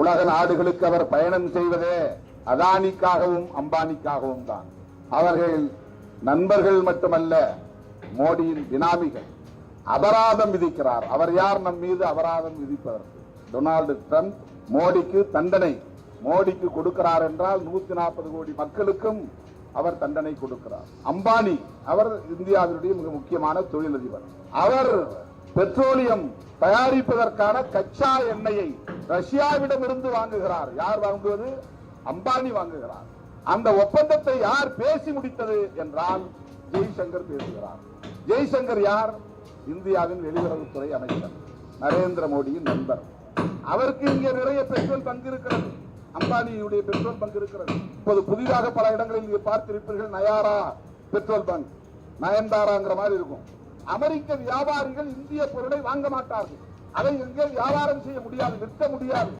உலக நாடுகளுக்கு அவர் பயணம் செய்வதே அதானிக்காகவும் அம்பானிக்காகவும் தான். அவர்கள் நண்பர்கள் மட்டுமல்ல மோடியின் பினாமிகள். அபராதம் விதிக்கிறார். அவர் யார் நம் மீது அபராதம் விதிப்பதற்கு டொனால்டு ட்ரம்ப் மோடிக்கு தண்டனை. மோடிக்கு கொடுக்கிறார் என்றால் நூத்தி நாற்பது கோடி மக்களுக்கும் அவர் தண்டனை கொடுக்கிறார். அம்பானி அவர் இந்தியாவினுடைய மிக முக்கியமான தொழிலதிபர். அவர் பெட்ரோலியம் தயாரிப்பதற்கான கச்சா எண்ணெயை ரஷ்யாவிடமிருந்து வாங்குகிறார். யார் வாங்குவது? அம்பானி வாங்குகிறார். அந்த ஒப்பந்தத்தை யார் பேசி முடித்தது என்றால் ஜெய்சங்கர் பேசுகிறார். ஜெய்சங்கர் யார்? இந்தியாவின் வெளியுறவுத்துறை அமைச்சர் நரேந்திர மோடியின் நண்பர். அவருக்கு இங்கே நிறைய பெட்ரோல் பங்கு இருக்கிறது. அம்பானியுடைய பெட்ரோல் பங்கு இருக்கிறது. இப்போது புதிதாக பல இடங்களில் இங்கே பார்த்திருப்பீர்கள் நயாரா பெட்ரோல் பங்க் நயன்தாராங்கிற மாதிரி இருக்கும். அமெரிக்க வியாபாரிகள் இந்திய பொருளை வாங்க மாட்டார்கள். அதை எங்கே வியாபாரம் செய்ய முடியாது விற்க முடியாது.